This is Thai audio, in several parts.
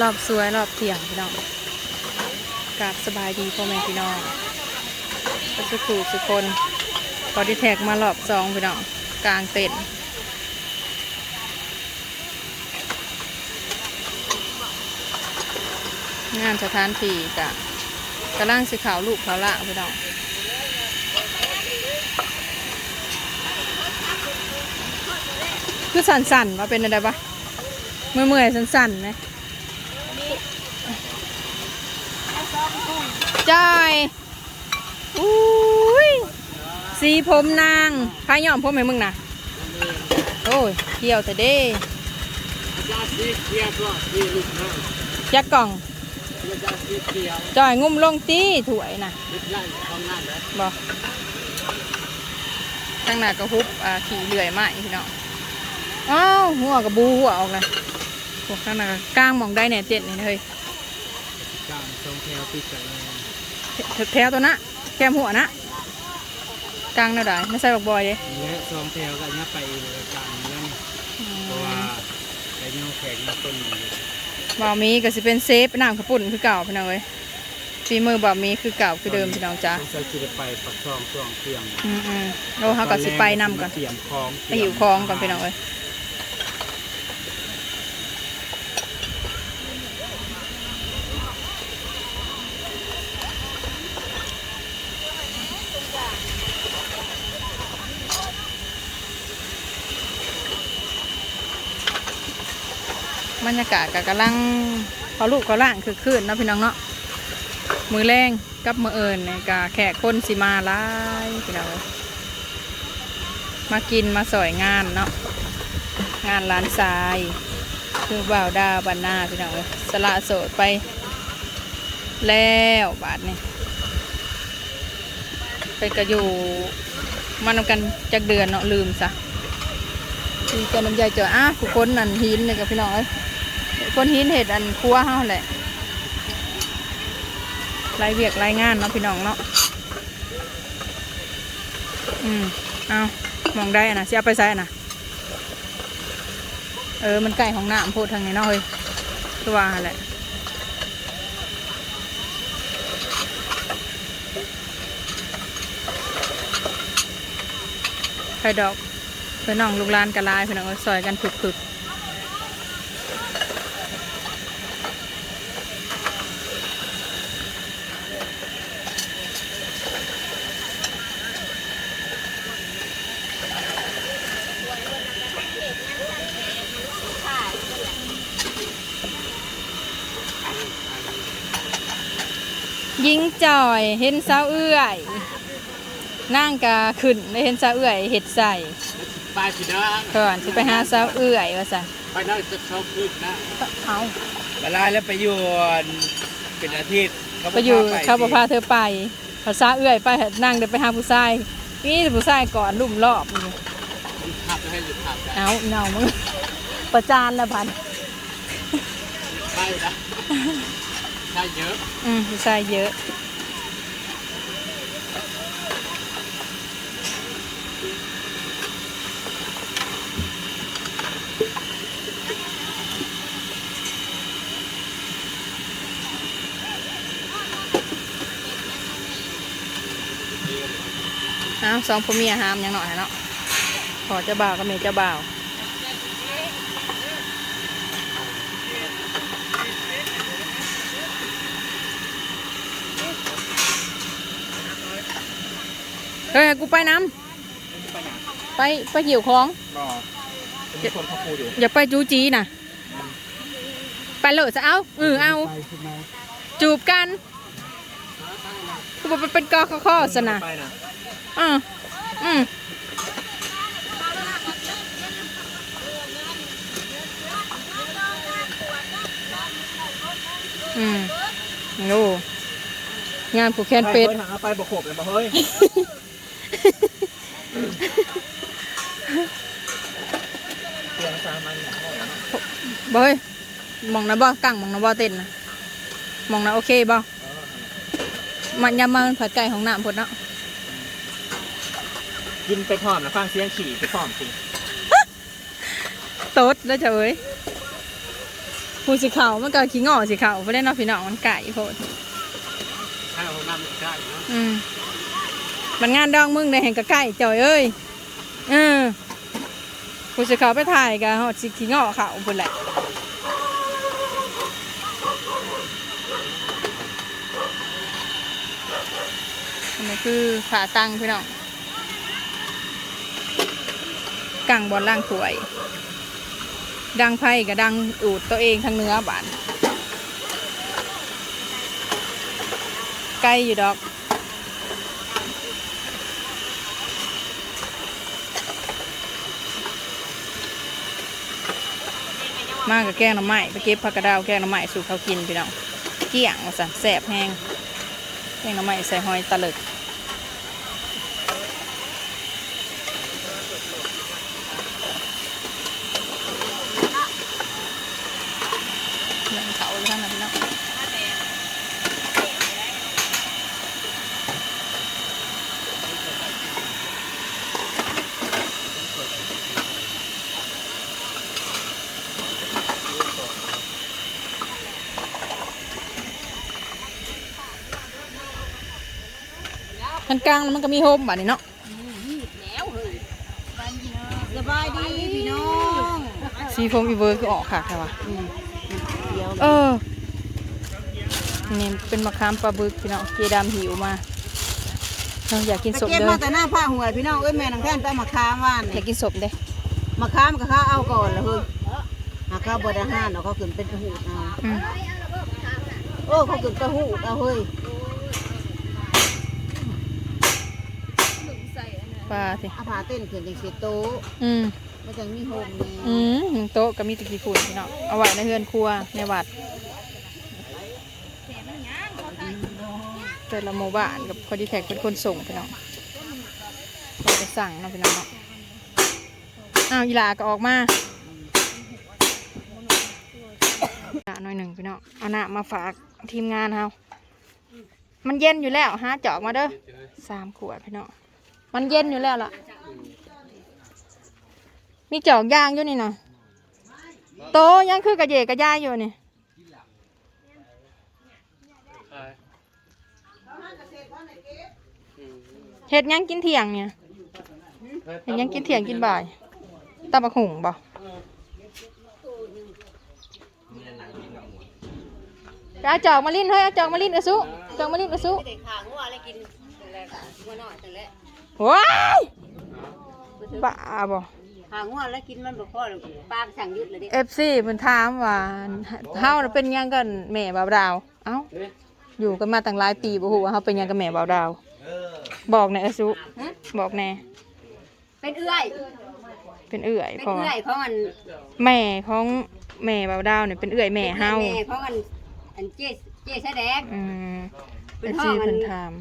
รอบสวยรอบเที่ยงพี่น้องกราบสบายดีพ่อแม่พี่น้องก็สุขูสุคนพอดีแท็กมารอบสองพี่น้องกลางเต็นงานสถานที่กะกำลังสิขาวลูกขาวละพี่น้องคือสั่นๆว่าเป็นอะไรปะเมื่อยๆสั่นๆนะ จอยอุ้ยสีผมนางพายย่อมผมให้มึงนะโอ้ยเกี่ยวแต่เด้ยาสีเขียวก็สีลูกน้ำจักกล่องยาสีเขียวจอยงุ่มลงตีถวยนะลิบไล่ของนั่นแหละบอกตั้งหน้าก็ฮุบอ่าขี่เลื่อยไม้พี่น้องอ้าวหัวกับบูหัวออกเลยพวกตั้งหน้าก็กลางหมองได้เนี่ยเจ็ดนี่เฮ้ยกลางทรงแถวติดกันเลย แถแถวตัวนะแก้มหัวนะกลางแนวใดไม่ใช่บอกบอยเลยและทรงแถวก็ยับไปเลยกลางเรื่องเพราะว่าไอ้นิ้วแข็งต้นนี้บ่าวมีก็สิเป็นเซฟน้ำข้าวปุ่นคือเก่าพี่น้องเว้ยฝีมือบ่าวมีคือเก่าคือเดิมพี่น้องจ้าใส่จิตไปปักซองช่วงเที่ยงอืมอืมโอ้เขาก็สิไปนำก่อนเตรียมของไปหิวคลองก่อนพี่น้องเอ้ย บรรยากาศก็กำลังเขาลูกเขาล่างคือคืนนะพี่น้องเนาะมือแรงกับมือเอิญเนี่ยกะแขกคนสิมาหลายพี่น้องเอ้ยมากินมาสอยงานเนาะงานร้านทราย คือบ่าวดาบันนาพี่น้องสละโสดไป แล้วบาทนี่ไปกระอยู่มานำกันจากเดือนเนาะลืมซะมีแกน้ำใยเจออ้าผู้คนนั่นหินเนี่ยกับพี่น้องเอ้ย คนหินเห็ดอันครัวเฮาแหละรายเวียกรายงานเนาะพี่น้องเนาะอืมเอามองได้อะนะเสียไปใส่อะนะเออมันใกล้ของหน้ำพูดทางนี้เนาะเฮ้ยตัวแหละไข่ดอกเพื่อน้องลูกลานกระลายเพื่อน้องซอยกันผึกๆ จ่อย เห็นสาวเอื้อยนั่งกะขึ้นได้เห็นสาวเอื้อยเห็ดใส่ไปสินะก่อนสิไปหาสาวเอื้อยว่าสั่นไปนั่งจะเข้าขึ้นนะเอาเวลาแล้วไปอยู่เป็นอาทิตย์ไปอยู่เขาบอกพาเธอไปภาษาเอื้อยไปนั่งเดินไปหาผู้ชายนี่ผู้ชายก่อนลุ่มรอบอยู่ขับให้หยุดขับนะเอาเนามึงประจานละพันใช่นะ ใช่เยอะอืมผู้ชายเยอะเอาสองพ่อเมียหามยังหน่อยเนาะขอเจ้าบ่าวกับเมียเจ้าบ่าว เฮ้ยกูไปน้ำไปไปเกี่ยวของก็มีคนเขาพูดอยู่อย่าไปจูจีน่ะไปเลยจะเอาเออเอาไปใช่ไหมจูบกันกูบอกเป็นกอข้อๆสนะไปนะอืมอืมอืมโอ้งานผูกแขนเป็ดไปหาไปประคบเลยมาเฮ้ยเตียงสามันเนี่ย บ่เฮ้ยมองนะบ่กั้งมองนะบ่เต้นนะมองนะโอเคบ่มันยำมามันผัดไก่ของน้ำพดเนาะกินไปพร้อมนะฟังเสียงขี่ไปพร้อมสิโต๊ดแล้วจะเอ้ยผู้สิเขามันก็ขี้งอสิเขาไปเล่นเนาะพี่น้องมันไก่โพดถ้าเรานำได้เนาะอืมมันงานดองมึงได้เห็นกะไก่จ่อยเอ้ยเออผู้สิเขาไปถ่ายกะฮอดสิขี้งอเขาพุ่นแหละ นนี้คือขาตั้งพี่น้องกังบอลล่างถวย ดังไพ่กับดังอูดตัวเองทั้งเนื้อบานไกล้อยู่ดอกมากับแกงหน่อไม้ไปเก็บผักกระดาวแกงหน่อไม้สู่เขากินพี่น้องเกี่ยงสันแสบแห้งแกงหน่อไม้ใส่หอยตะลึกเรื่องเขาเลยท่านนะพี่น้อง มันกลางแล้วมันก็มีโฮมบ้านนี้เนาะสบายดีพี่น้องซีโฟมอีเวอร์คือออกค่ะใช่ปะเดี๋ยวเออนี่เป็นมะขามปลาบึกพี่น้องเจดามหิวมาเราอยากกินไปสมเก็บเด้อมาแต่หน้าผ้าหวยพี่น้องเอ้ยแม่นางแท่นไปมาค้ามว่านอยากกินสมเด้อมาค้ามกับข้าเอาก่อนละเฮ้ยหาข้าวบไดห้านเอาเขาขึ้นเป็นกระหูดเอาอืมโอ้เขาขึ้นกระหูดเอาเฮ้ย ปลาสิอาผาเต้นขึ้นจังสิโตะอืมมันจังมีโฮมนี่อืมหนึ่งโต๊ะก็มีตะกี้ฝุ่นพี่น้องเอาไว้ในเฮือนครัวในวัด แต่ละหมู่บ้านกับคนที่แขกเป็นคนส่งพี่น้องเราไปสั่งเนาะพี่น้องเนาะอ้าวอีหลาก็ออกมาหลาหน่อยหนึ่งพี่น้องเอาหน้ามาฝากทีมงานเฮามันเย็นอยู่แล้วฮะจอกมาเด้อสามขวดพี่น้อง มันเย็นอยู่แล้วล่ะ มีจอกยางอยู่นี่นะโตยังคือกระเยกระยายอยู่นี่เห็ดยังกินเที่ยงเนี่ยเห็ดยังกินเที่ยงกินบ่ายตาบักหุ่งบ่ไปเอาจอกมาลิ้นเฮ้ยเอาจอกมาลิ้นเอสุจอกมาลิ้นเอสุเด็กขางัวอะไรกินแต่ละงัวน้อยแต่ละ ว้ายบ้าบ่ขางัวแล้วกินมันบ่พอหรอกปลาสั่งยึดเลยเด้เอฟซีเพิ่นถามว่าเฮาน่ะเป็นหยังกันแม่บ่าวดาว เอ้า อยู่กันมาตั้งหลายปีบ่ฮู้ว่าเฮาเป็นหยังกับแม่บ่าวดาว บอกแหน่เออสุบอกแหน่เป็นเอื้อย เป็นเอื้อยเป็นพอเอื้อยของอันแม่ของแม่บ่าวดาวเนี่ยเป็นเอื้อยแม่เฮาแม่ของอันอันเจ๊เจ๊แสดงอืมเป็เอนฟห้อซีงอันเพิ่นถาม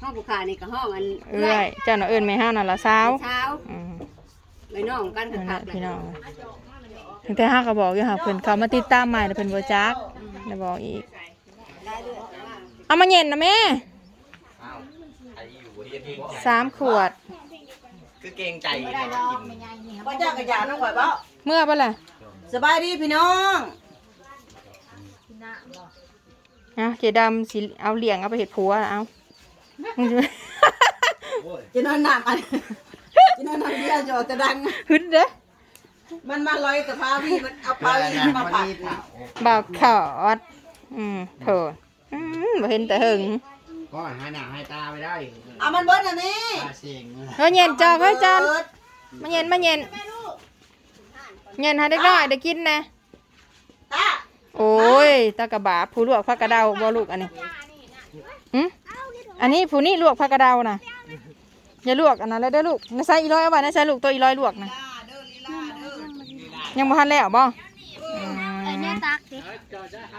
ห้องบุคานี่ก็ห้องอันเอื้อยเจ้าน่ะเอิ้นแม่เฮาน่ะละสาวเช้าอืมไปน้องกันนั่นคัแหละกๆพี่น้องถึงแต่เฮาก็บอกอยู่ค่ะเพิ่นเขามาติดตามใหม่แต่เพิ่นบ่จักได้บอกอีก เอามาเย็นนะแม่สามขวด คือเกรงใจนะกินบ่จ้ากระยาน้องข่อยบ่เมื่อปะล่ะสบายดีพี่น้องเอาเจดำสิเอาเหลียงเอาไปเห็ดผัวเอา มึงจะจะนอนหนักอันจะนอนหนักเดียวจะออกจะดังฮึดเด้อมันมาลอยกับพาวีมันเอาพาวีมาปัดบ่าวขอด อืมโถอืมบ่เห็นแต่หึงก็หาหน้าให้ตาไปได้เอามันเบิดอันนี้ตาเสียงเฮ้ยเย็นจอกเฮ้ยจอนเบิดมาเย็นมาเย็นเย็นให้ได้น้อยได้กินนะตาโอ้ยตากระบาผู้ลวกผักกระเดาบ่ลูกอันนี้อืม อันนี้ผู้นี้ลวกผักกระเดานะอย่าลวกอันนั้นเลยเด้อลูกนะใส่อีร้อยเอาไว้นะใส่ลูกตัวอีร้อยลวกนะยังบ่ทันแล้วบ่อืม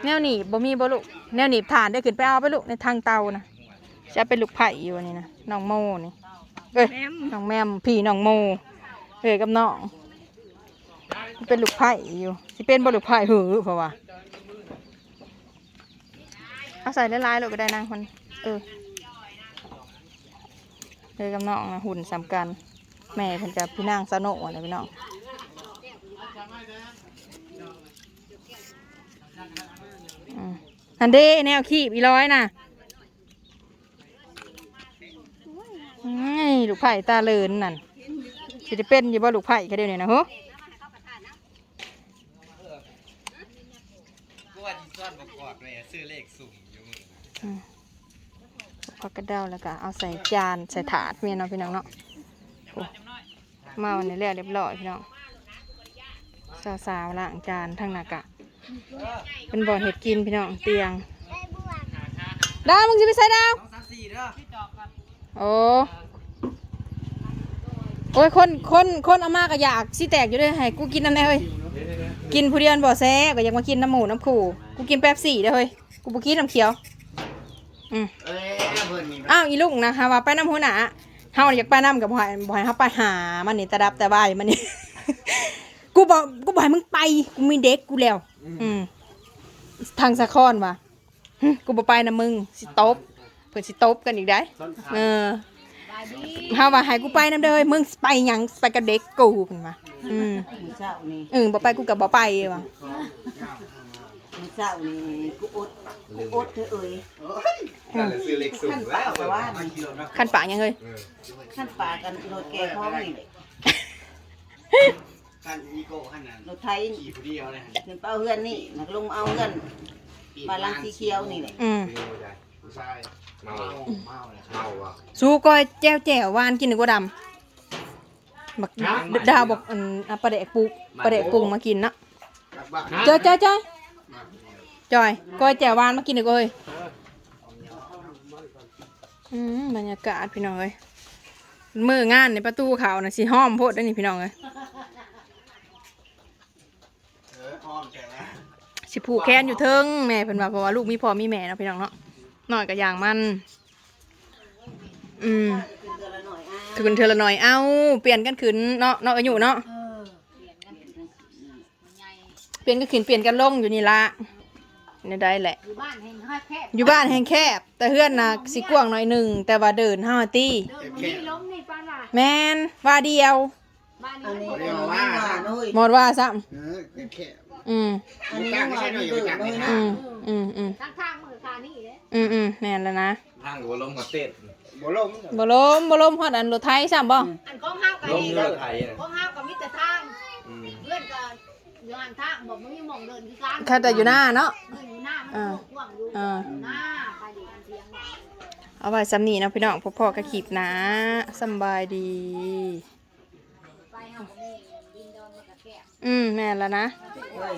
แนวหนีบบ่มีบ่ลูกแนวหนีบฐานได้ขึ้นไปเอาไปลูกในทางเตานะจะเป็นลูกไผ่อยู่นี่นะน้องโมนี่เอ้ยน้องแมมพี่น้องโมเอ้ยกับน้องเป็นลูกไผ่อยู่สิเป็นบ่ลูกไผ่หือเพราะว่าเอาใส่ละลายๆลูกก็ได้นะมันเออ เอ้ยกับน้องนะหุ่นสำคัญแม่เพิ่นกับพี่นางสะโนะอะไรพี่น้องอืมอันเด้แนวขี้อีร้อยน่ะไอ้ยลูกไผ่ตาเลินนั่นสิได้เป็นอยู่บ่ลูกไผ่แค่เดียวนี่นะโหกูว่าที่ซ่อนประกอบเลยซื้อเลขสุ่มอยู่มือ พักกระเดาแล้วก็เอาใส่จานใส่ถาดเมียเนาะพี่น้องเนาะมาวันนี้เรียบเรียบร้อยพี่น้องสาวๆล้างจานทั้งหนักอะเป็นบ่อเห็ดกินพี่น้องเตียงดาวมึงจะไปใส่ดาวสองสามสี่เด้อโอ้โอ้ยคนคนคนเอามากก็อยากสิแตกอยู่ด้วยให้กูกินน้ำแน่เฮ้ยกินผู้เดียวบ่แซ่ก็ยากมากินน้ำหมูน้ำขู่กูกินแป๊บสี่เด้อเฮ้ยกูบ่กินน้ำเขียวอืม เอ้ยเพิ่นนี่อ้าวอีลุงนะคะว่าไปน้ำหัวหน้าเฮาอยากไปน้ำกับบ่อยบ่อยเฮาไปหามันนี่ตะดับแต่บ่ายมันนี่ กูบอกกูบอกให้มึงไปกูมีเด็กกูแล้ว อืมทางสะคอนว่ะหึกูบ่ไปนะมึงสิตบเพิ่นสิตบกันอีกได้เออเฮาว่าให้กูไปนำเด้อมึงสิไปหยังไปกับเด็กกูเพิ่นว่าอืมมื้อเช้านี่ เออบ่ไปกูก็บ่ไปว่ะมื้อ เช้านี่กูอดกูอดเถอะเอ้ยนั่นแหละซื้อเลขสุ่มขั้นแล้ปาวกแต่ว่านี่คันปากยังเฮ้ยขั้นปากกันรถแก่ท้องนี่แหละกันอีโก้ขนาดรถไทยขี่ผู้เดียวเลยขึ้นไปเอาเฮือนนี่นักลงเอาเฮือนบาลังสีเขียวนี่แหละอืมผู้ชายเมาเมาเลยเมาอะสู้ก้อยแจ้วแจ้วหวานกินดีกว่าดำบักดาวบอกอันเอาปลาเดกปุกปลาเดกกุ้งมากินเนาะกลับบ้านจอยจอยจอย จอยก้อยแจ่ววานมากินดีกว่าเฮ้ยอืมบรรยากาศพี่น้องเอ้ยมืองานในประตูเขาน่ะสิห้อมโพดได้นี่พี่น้องเอ้ยเออห้อมแกแล้วสิผูกแขนอยู่เทิงแม่เพิ่นว่าเพราะว่าลูกมีพ่อมีแม่เนาะพี่น้องเนาะหน้อยก็อย่างมัน อืมขึ้นเดือละหน่อยอะคืนเทอละหน่อยเอ้าเปลี่ยนกันขึ้นเนาะเนาะอายุเนาะเปลี่ยนกันขึ้นเปลี่ยนกันลงอยู่นี่ละ นี่ได้แหละ อยู่บ้านเห็นห้อยแคบอยู่บ้านแห้งแคบ แต่เฮือนน่ะสิกว้างหน่อยหนึ่งแต่ว่าเดินห้าตีเดินมันนี่ล้มนี่ป้าล่ะแมนว่าเดียว บ้านอันนี้นี้มันอันนี้หวานเอ้ยหมดว่าซ้เออแค่ำอืมอันนี้หวานเดือดเลยนะอืมอืมอืมทางทางมือคานี่เลยอืมอืมแม่นแล้วนะทางหัวลมกับเต้นบ่ลมบ่ล้มบ่ล้มฮอดอันรถไทยซ้ำบ่อันของห้าวกับลมนี่เรือไทยนะของห้าวกับมิตรทางอืมเพื่อนกัน อยู่หันทางบอกมึงมีหมองเดินที่การแค่แต่อยู่หน้าเนาะ เดินอยู่หน้ามันอ่ากว้างอยู่อ่า หน้าไปดีกันเทียงหน่อยเอาไว้ซ้ำนี่เนาะพี่น้องพ่อๆก็ขีบนะสำบายดี ไปห้าวนี่ดินดอนมันกระแกะอืมแม่นแล้วนะเอ้ย